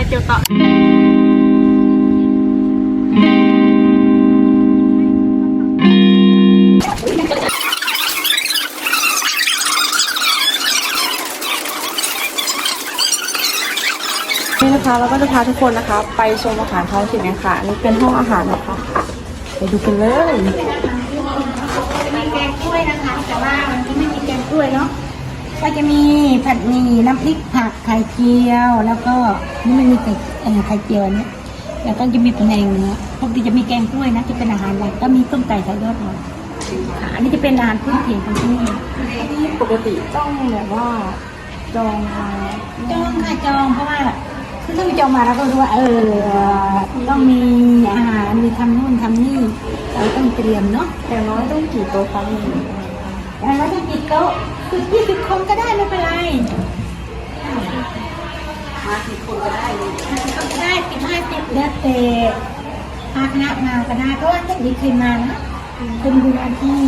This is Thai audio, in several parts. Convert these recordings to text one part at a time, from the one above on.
ค่ะทุกคนนะคะเจียวต่อนี่นะคะเราก็จะพาทุกคนนะคะ ไปชมอาหารท้องถิ่นกันค่ะอันนี่เป็นห้องอาหารนะคะไปดูกันเลยมีแกงกล้วยนะคะ แต่ว่ามันไม่มีแกงกล้วยเนาะ ก็จะมีผัดหมี่น้ำพริกผักไข่เจียว แล้วก็นี่มันมีไข่เอ่อไข่เจียวอันเนี้ยแล้วก็จะมีแผนงเนื้อปกติจะมีแกงกล้วยนะจะเป็นอาหารหลักก็มีต้มไก่ใส่ยอดหอยค่ะอันนี้จะเป็นอาหารพื้นถิ่นของที่นี่ปกติต้องแบบว่าจองมาจองค่ะจองเพราะว่าคือถ้าไม่จองมาเราก็รู้ว่าเออต้องมีอาหารมีทำนู่นทำนี่เราต้องเตรียมเนาะอย่างน้อยต้องกี่โต๊ะคะมีแล้วเราจะกี่โต๊ะ คือยี่สิบคนก็ได้ไม่เป็นไรมาสิบคนก็ได้ก็ได้สิบห้าสิบแล้วแต่พาคณะมาก็ได้เพราะว่าเทคนิคเคยมานะเป็นดูอาที่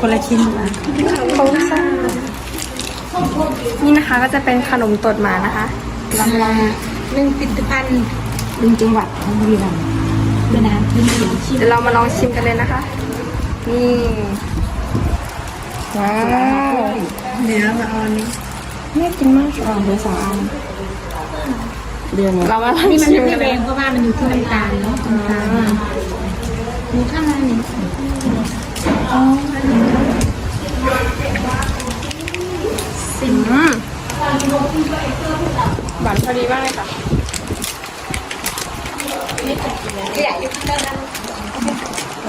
คนละชิ้นดีกว่าเขาซ่านี่นะคะก็จะเป็นขนมตดหมานะคะลำลาหนึ่งผลิตภัณฑ์หนึ่งจังหวัดของบุรีรัมย์เป็นอาหารพื้นถิ่นชิมเดี๋ยวเรามาลองชิมกันเลยนะคะ นี่ว้าวเนื้อมาเอาอันนี้น่ากินมากลองดูสองอันเดี๋ยวเรามาลองนี่มันชิมไม่กันแรเลยงเพราะว่ามันอยู่ที่น้ำตาลเนาะน้ำตาลมีข้างในนี่อ๋อ อืมหวานพอดีมากเลยค่ะ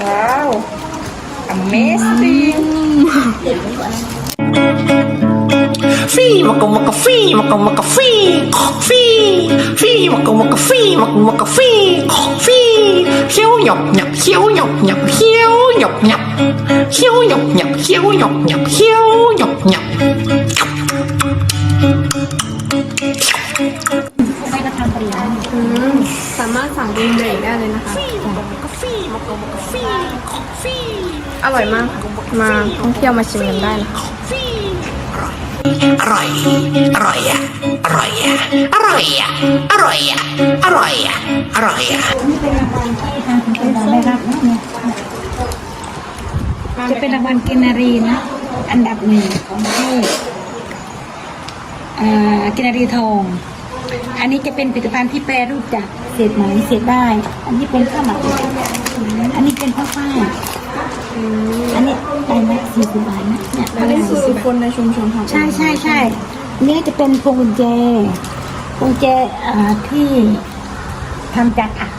ว้าว amazing Fee, maka maka fee, maka maka fee, fee, fee, maka maka fee, maka maka fee, fee, hiếu nhọc nhọc, hiếu nhọc nhọc, hiếu nhọc nhọc, hiếu nhọc nhọc, hiếu nhọc nhọc, hiếu nhọc nhọc. ไม่ สามารถสั่งเป็นเบรกได้เลยนะคะ อร่อยมากค่ะมาท่องเที่ยวมาชิมกันได้นะคะอร่อย อร่อยอะ อร่อยอะ อร่อยอะ อร่อยอะ อร่อยอะ อร่อยอะนี่เป็นรางวัลที่ทางคุณเป็นเราได้รับนะเนี่ยจะเป็นรางวัลกินนารีนะ อันดับหนึ่งของประเทศเอ่อกินนารีทอง อันนี้จะเป็นผลิตภัณฑ์ที่แปรรูปจากเศ ษไหมเศษได้ อันนี้เป็นข้าวหมักอันนี้เป็นข้าวฟ่างอันนี้ได้ไหมสี่สิบบาทนะเนี่ยอันนี้คือคนในชุมชนทำเองใช่ใช่ใช่อันนี้จะเป็นพวงกุญแจพวงกุญแจอ่าที่ทำจากอัด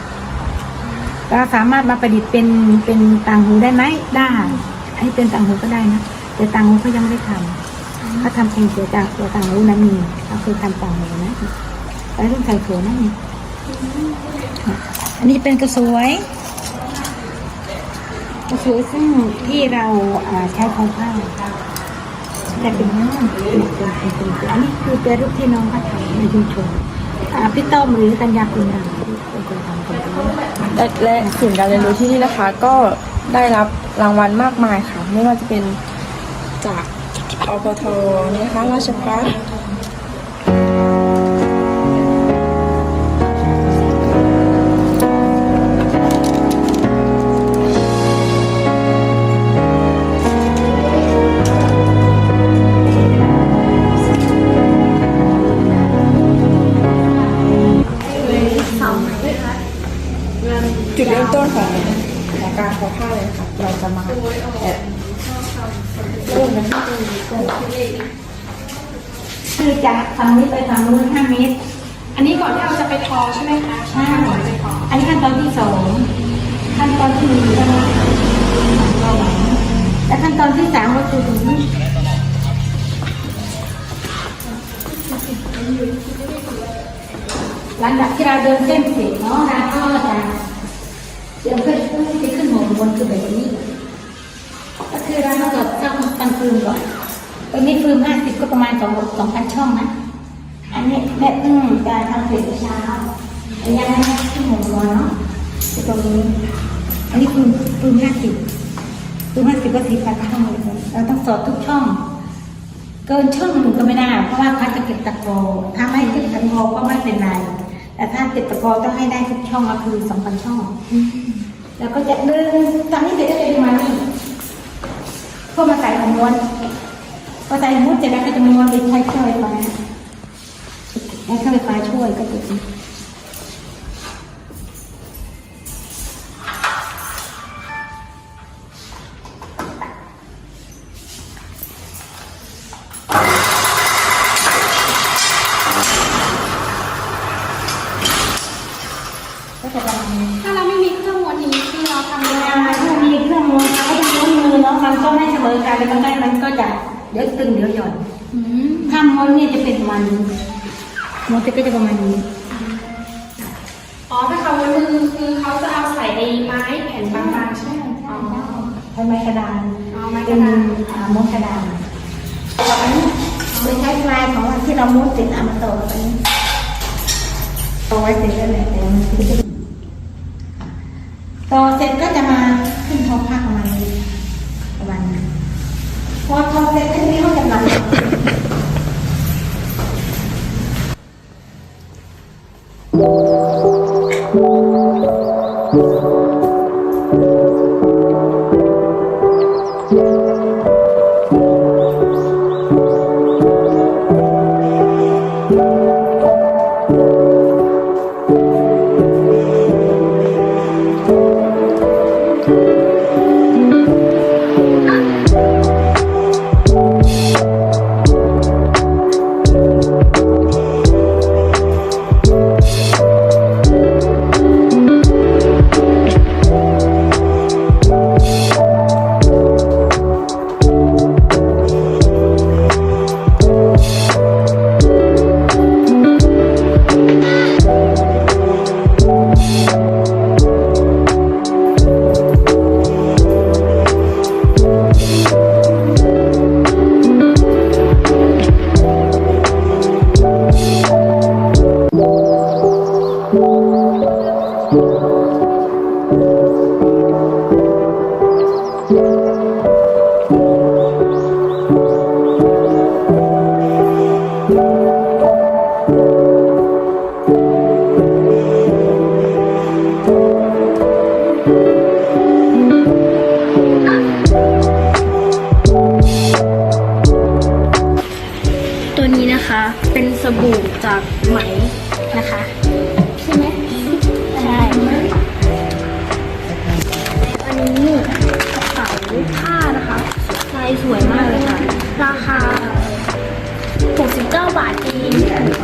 เราสามารถมาประดิษฐ์เป็นเป็นต่างหูได้ไหมได้อันนี้เป็นต่างหูก็ได้นะแต่ต่างหูเขายังไม่ได้ทำเขาทำเป็นเสียจากตัวต่างหูนั้นมีเขาเคยทำต่างหูนะแล้วรุ่นใส่ถั่วนั่นเอง อันนี้เป็นกระสวยกระสวยซึ่งที่เราใช้ทอผ้าแต่เป็นน้ำเป็นเป็นเป็นอันนี้คือเป็นรูปที่น้องเขาทำในชุมชนพี่ต้อมหรือกัญญาคุณนางเป็นคนทำคนนี้และและสิ่งการเรียนรู้ที่นี่นะคะ ก็ได้รับรางวัลมากมายค่ะ ไม่ว่าจะเป็นจากอปทนะคะราชพัฒ การทอผ้าเลยค่ะ เราจะมาแอบเริ่มกันที่ตรงคือจากทางนี้ไปทางนู้นห้าเมตร อันนี้ก่อนที่เราจะไปทอใช่ไหมคะใช่ออันนี้ขั้นตอนที่สองขั้นตอนที่หนึ่งและขั้นตอนที่สามก็คือถึงหลังจากที่เราเดินเส้นเสร็จเนาะเราก็จะเดินขึ้น วบนคือแบบนี้ ก็คือเราต้องจดตั้งตั้งฟืนก่อนตรงนี้ฟืนห้าสิบก็ประมาณสองสองพันช่องนะอันนี้แม่เพิ่งจะทำเสร็จเมื่อเช้าอันนี้ให้ขึ้นหัวบนเนาะตรงนี้ อันนี้ฟืนฟืนห้าสิบฟืนห้าสิบก็สี่พันช่องเลยเราต้องสอดทุกช่อง เกินช่องหนึ่งก็ไม่ได้เพราะว่าเขาจะเก็บตะกอถ้าไม่เก็บตะกอก็ไม่เป็นไรแต่ถ้าเก็บตะกอต้องให้ได้ทุกช่องก็คือสองพันช่อง แล้วก็จะดึงตอนนี้เดี๋ยวจะดึงมานี่เพื่อมาใส่ของม้วนพอใส่ม้วนเสร็จแล้วก็จะม้วนไปใช้เครื่องไปใช้เครื่องไปช่วยก็จะ เสมอกันแล้วก็ได้มันก็จะเดี๋ยวตึงเดี๋ยวหย่อนอถ้าม้วนเนี่ยจะเป็นประมาณนี้ม้วนจะก็จะประมาณนี้อ๋อถ้าเขาม้วนมือคือเขาจะเอาใส่ในไม้แผ่นบางๆใช่ไหมอ๋อใช้ไม้กระดานเอไม้กเป็ระนดาษอ่าม้วนกระดานจากนั้นโดยใช้ปลายของอันที่เราม้วนเสร็จเอามาต่อกับอันนี้ต่อไว้เสร็จแล้วแหละแต่มันก็จะต่อเสร็จก็จะมาขึ้นท้องผ้าประมาณนี้ประมาณนี้พ อทอเสร็จก็จะมีห้องจำหน่ายตัว 69บ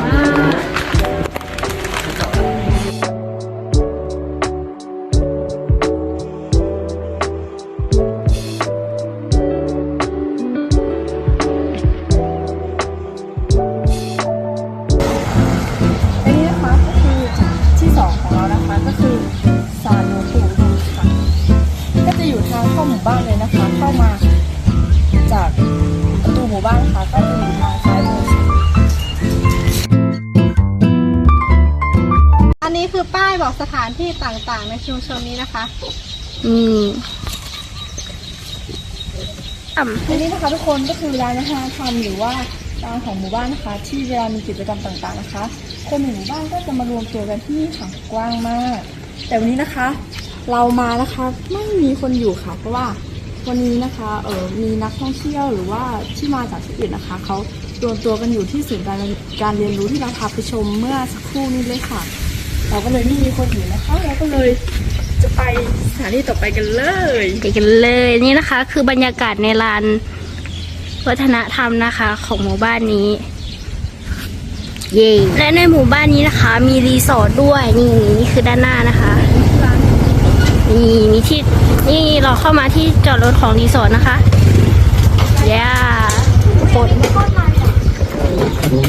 บอกสถานที่ต่างๆ ในชุมชนนี้นะคะอืมอ่ำ อันนี้นะคะทุกคนก็คือร้านอาหารทำหรือว่าร้านของหมู่บ้านนะคะ ที่เวลามีกิจกรรมต่างๆนะคะ คนในหมู่บ้านก็จะมารวมตัวกันที่นี่ค่ะกว้างมาก แต่วันนี้นะคะ เรามานะคะไม่มีคนอยู่ค่ะ เพราะว่าวันนี้นะคะเออมีนักท่องเที่ยวหรือว่าที่มาจากที่อื่นนะคะเขารวมตัวกันอยู่ที่ศูนย์การการเรียนรู้ที่เราพาไปชมเมื่อสักครู่นี้เลยค่ะ เราก็เลยไม่มีคนอยู่นะคะเราก็เลยจะไปสถานที่ต่อไปกันเลยไปกันเลยนี่นะคะ คือบรรยากาศในลานวัฒนธรรมนะคะ ของหมู่บ้านนี้ เย่และในหมู่บ้านนี้นะคะ มีรีสอร์ทด้วยนี่นี่คือด้านหน้านะคะนี่มีที่นี่เราเข้ามาที่จอดรถของรีสอร์ทนะคะย่าทุกคน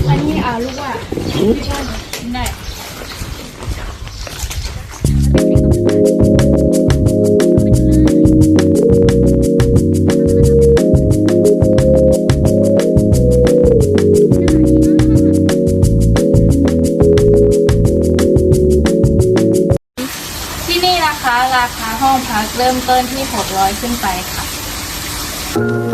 อันนี้อ่าลูกว่า เริ่มต้นที่ 600 ขึ้นไปค่ะ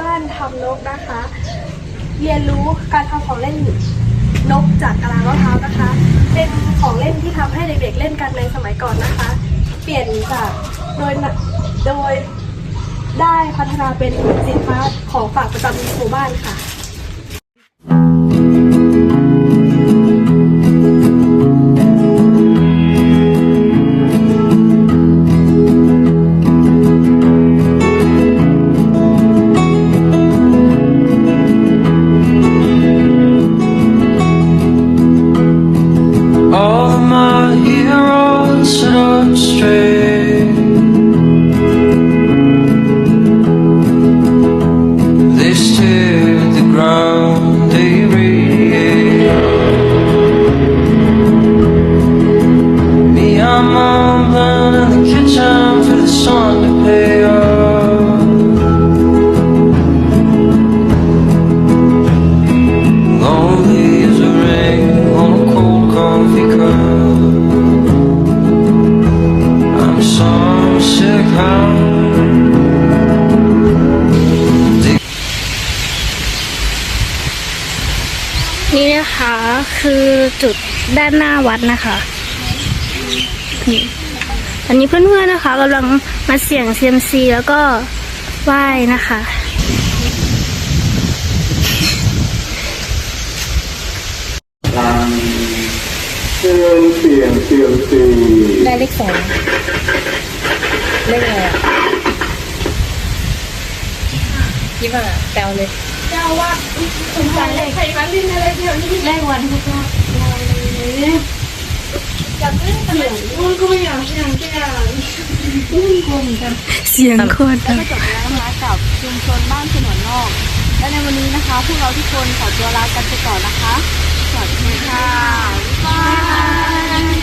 บ้านทำนกนะคะ เรียนรู้การทำของเล่นนกจากกะลามะพร้าวนะคะ เป็นของเล่นที่ทำให้เด็กๆเล่นกันในสมัยก่อนนะคะ เปลี่ยนจากโดยโดยได้พัฒนาเป็นสินค้าของฝากประจำหมู่บ้านค่ะ นี่นะคะคือจุดด้านหน้าวัดนะคะนี่อันนี้เพื่อนๆนะคะกำลังมาเสี่ยงเซียมซีแล้วก็ไหว้นะคะเชิญเสียงเซียมซีได้เลขสองเลขอะไรอะคิดว่าแปลเลยเจ้าว่าสนใจเลขใครมาเล่นอะไรเดียวนี่เลขวันทุกรอบอยากเล่นเสียงมันก็ไม่อยากเสียงแก่เสียงโคตรดังก็จบแล้วนะคะกับชุมชนบ้านสนวนนอก และในวันนี้นะคะพวกเราทุกคนขอตัวลากันไปก่อนนะคะสวัสดีค่ะบ๊ายบาย